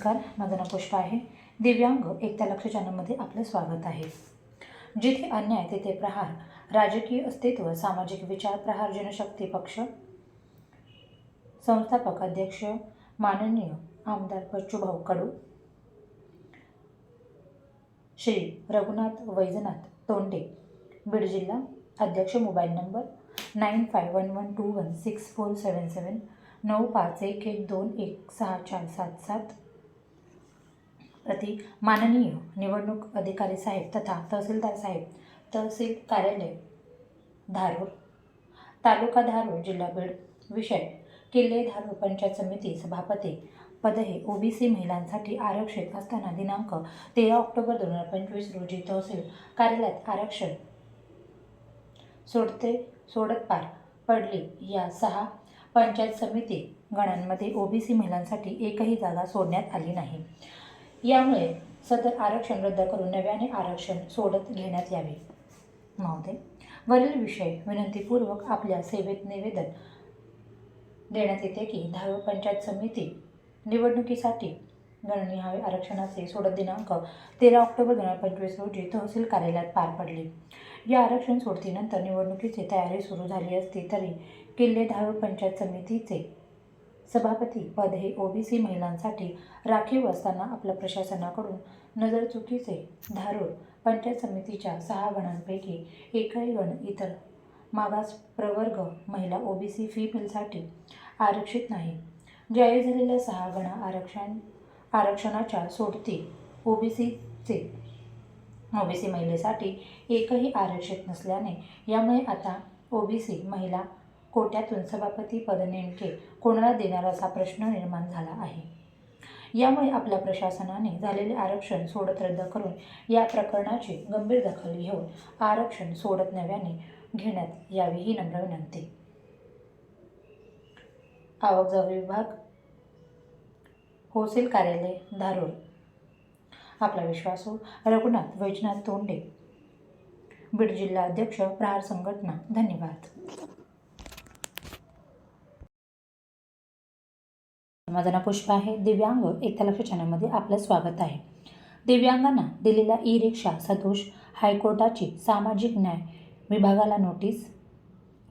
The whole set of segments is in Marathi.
नमस्कार माझं नाव पुष्पा आहे. दिव्यांग एकता लक्ष चॅनलमध्ये आपलं स्वागत आहे. जिथे अन्याय तिथे प्रहार राजकीय अस्तित्व सामाजिक विचार प्रहार जनशक्ती पक्ष संस्थापक अध्यक्ष माननीय आमदार बच्चूभाऊ कडू श्री रघुनाथ वैजनाथ तोंडे बीड जिल्हा अध्यक्ष mobile number nine five one one two one six four seven seven नऊ पाच एक एक दोन एक सहा चार सात सात प्रति माननीय निवडणूक अधिकारी साहेब तथा तहसीलदार साहेब तहसील कार्यालय धारूर तालुका धारूर जिल्हा बीड विषय किल्ले धारूर पंचायत समिती सभापती पद हे ओबीसी महिलांसाठी आरक्षित असताना दिनांक तेरा ऑक्टोबर दोन हजार पंचवीस रोजी तहसील कार्यालयात आरक्षण सोडते सोडत पार पडली. या सहा पंचायत समिती गणांमध्ये ओबीसी महिलांसाठी एकही जागा सोडण्यात आली नाही. यामुळे सदर आरक्षण रद्द करून नव्याने आरक्षण सोडत घेण्यात यावे. महोदय वरील विषय विनंतीपूर्वक आपल्या सेवेत निवेदन देण्यात येते की धारूर पंचायत समिती निवडणुकीसाठी गणनिहाय आरक्षणाचे सोडत दिनांक तेरा ऑक्टोबर दोन हजार पंचवीस रोजी तहसील कार्यालयात पार पडले. या आरक्षण सोडतीनंतर निवडणुकीची तयारी सुरू झाली असती तरी किल्ले धारूर पंचायत समितीचे सभापती पद हे ओबीसी महिलांसाठी राखीव असताना आपल्या प्रशासनाकडून नजरचुकीचे धारूळ पंचायत समितीच्या सहा गणांपैकी एकही गण इतर मागास प्रवर्ग महिला ओबीसी बिलसाठी आरक्षित नाही. जाहीर झालेल्या सहा गणा आरक्षण आरक्षणाच्या सोडती ओबीसीचे ओबीसी महिलेसाठी एकही आरक्षित नसल्याने यामुळे आता ओबीसी महिला कोट्यातून सभापती पद नेमके कोणाला देणार असा प्रश्न निर्माण झाला आहे? यामुळे आपल्या प्रशासनाने झालेले आरक्षण सोडत रद्द करून या प्रकरणाची गंभीर दखल घेऊन आरक्षण सोडत नव्याने घेण्यात यावी ही नम्र विनंती. आवक जावक विभाग होलसेल कार्यालय धारूर. आपला विश्वासू हो, रघुनाथ वैजनाथ तोंडे. बीड जिल्हा अध्यक्ष प्रहार संघटना धन्यवाद. माझं नाव पुष्पा आहे. दिव्यांग एकता चॅनलमध्ये आपलं स्वागत आहे. दिव्यांगांना दिलेला ई रिक्षा सदोष हायकोर्टाची सामाजिक न्याय विभागाला नोटीस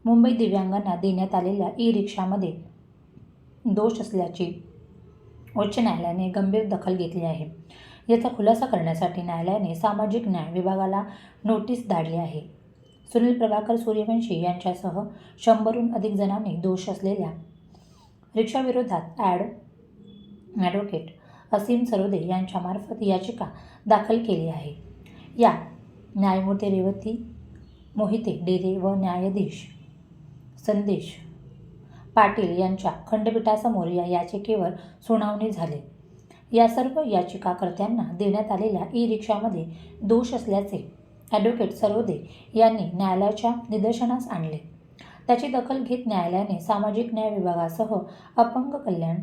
मुंबई दिव्यांगांना देण्यात आलेल्या ई रिक्षामध्ये दोष असल्याची उच्च न्यायालयाने गंभीर दखल घेतली आहे. याचा खुलासा करण्यासाठी न्यायालयाने सामाजिक न्याय विभागाला नोटीस धाडली आहे. सुनील प्रभाकर सूर्यवंशी यांच्यासह शंभरहून अधिक जणांनी दोष असलेल्या रिक्षाविरोधात ॲड ॲडव्होकेट असीम सरोदे यांच्यामार्फत याचिका दाखल केली आहे. या न्यायमूर्ती रेवती मोहिते डेरे व न्यायाधीश संदेश पाटील यांच्या खंडपीठासमोर या याचिकेवर सुनावणी झाली. या सर्व याचिकाकर्त्यांना देण्यात आलेल्या ई रिक्षामध्ये दोष असल्याचे ॲडव्होकेट सरोदे यांनी न्यायालयाच्या निदर्शनास आणले. त्याची दखल घेत न्यायालयाने सामाजिक न्याय विभागासह अपंग कल्याण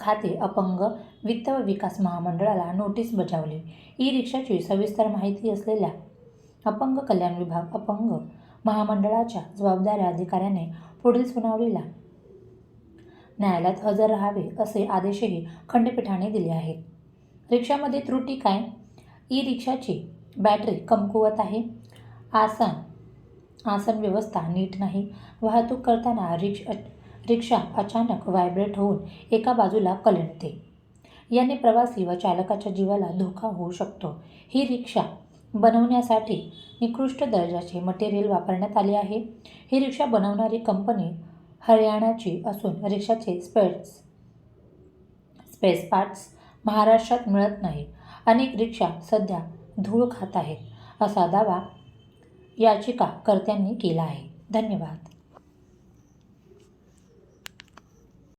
खाते अपंग वित्त व विकास महामंडळाला नोटीस बजावली. ई रिक्षाची सविस्तर माहिती असलेल्या अपंग कल्याण विभाग अपंग महामंडळाच्या जबाबदाऱ्या अधिकाऱ्याने पुढील सुनावणीला न्यायालयात हजर राहावे असे आदेशही खंडपीठाने दिले आहेत रिक्षामध्ये त्रुटी काय? ई रिक्षाची बॅटरी कमकुवत आहे. आसन आसन व्यवस्था नीट नाही. वाहतूक करताना रिक्ष रिक्षा अचानक व्हायब्रेट होऊन एका बाजूला कलंडते याने प्रवासी व चालकाच्या जीवाला धोका होऊ शकतो. ही रिक्षा बनवण्यासाठी निकृष्ट दर्जाचे मटेरियल वापरण्यात आले आहे. ही रिक्षा बनवणारी कंपनी हरियाणाची असून रिक्षाचे स्पेट्स स्पेस पार्ट्स महाराष्ट्रात मिळत नाही. अनेक रिक्षा सध्या धूळ खात आहेत. असा दावा याचिकाकर्त्यांनी केला आहे. धन्यवाद.